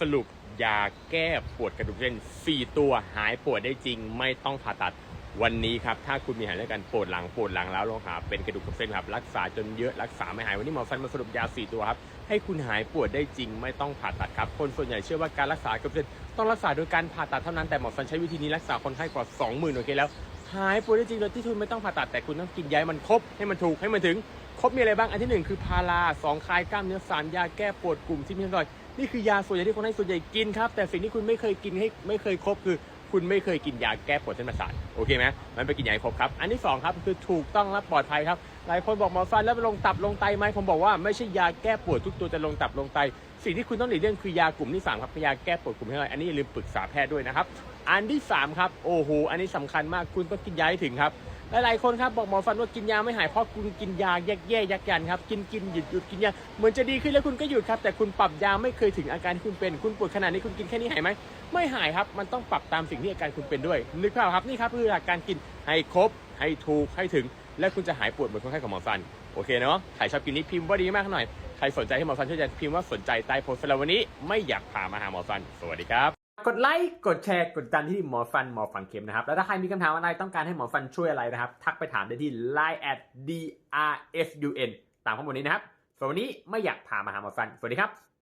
สรุปยาแก้ปวดกระดูกเส้น 4 ตัวหายปวดได้จริง ไม่ต้องผ่าตัดวันนี้ครับ ถ้าคุณมีหาเรื่องการปวดหลังปวดหลังแล้วลงหาเป็นกระดูกกับเส้นครับ รักษาจนเยอะรักษาไม่หายวันนี้หมอฟันมาสรุปยา 4 ตัวครับ ให้คุณหายปวดได้จริง ไม่ต้องผ่าตัดครับ คนส่วนใหญ่เชื่อว่าการรักษากระดูกเส้นต้องรักษาโดยการผ่าตัดเท่านั้นแต่หมอฟันใช้วิธีนี้รักษาคนไข้กว่า 20,000โอเคแล้ว หายปวดได้จริงโดยที่คุณไม่ต้องผ่าตัดแต่คุณต้องกินยาให้มันครบให้มันถูกให้มันถึงครบมีอะไรบ้างอันที่หนึ่งคือพาราสองคลายกล้ามเนื้อสามยาแก้ปวดกลุ่มที่มีรอยนี่คือยาส่วนใหญ่ที่คนให้ส่วนใหญ่กินครับ แต่สิ่งที่คุณไม่เคยกินให้ไม่เคยครบคือ คุณไม่เคยกินยาแก้ปวดเส้นประสาทโอเคไหมมันไปกินยาให้ครบครับอันที่สองครับคือถูกต้องและปลอดภัยครับหลายคนบอกหมอฟันแล้วไปลงตับลงไตไหมผมบอกว่าไม่ใช่ยาแก้ปวดทุกตัวจะลงตับลงไต สิ่งที่คุณต้องหลีกเลี่ยงคือยากลุ่มที่สามครับยาแก้ปวดกลุ่มที่อะไรอันนี้อย่าลืมปรึกษาแพทย์ด้วยนะครับ อันที่สามครับ โอ้โห อันนี้สำคัญมากคุณต้องกินยาให้ถึงครับ หลายๆคนครับบอกหมอฟันว่ากินยาไม่หายเพราะคุณกินยาแยกแย่ยักยันครับกินกินหยุดหยุดกินยาเหมือนจะดีขึ้นแล้วคุณก็หยุดครับ แต่คุณปรับยาไม่เคยถึงอาการที่คุณเป็น คุณปวดขนาดนี้คุณกินแค่นี้หายไหมไม่หายครับ มันต้องปรับตามสิ่งที่อาการคุณเป็นด้วย นึกภาพครับนี่ครับคือหลักการกินให้ครบให้ถูกให้ถึง และคุณจะหายปวดเหมือนคนไข้ของหมอฟันโอเคเนาะใครชอบกินนี้พิมพ์ว่าดีมากหน่อยใครสนใจให้หมอฟันช่วยจะพิมพ์ว่าสนใจใต้โพสต์สำหรับวันนี้ไม่อยากพามาหาหมอฟัน สวัสดีครับ กดไลค์กดแชร์กดดันที่หมอฟันหมอฝังเข็มนะครับ แล้วถ้าใครมีคำถามอะไรต้องการให้หมอฟันช่วยอะไรนะครับ ทักไปถามได้ที่ line at drfun ตามข้อมูลนี้นะครับส่วนวันนี้ไม่อยากพามาหาหมอฟันสวัสดีครับ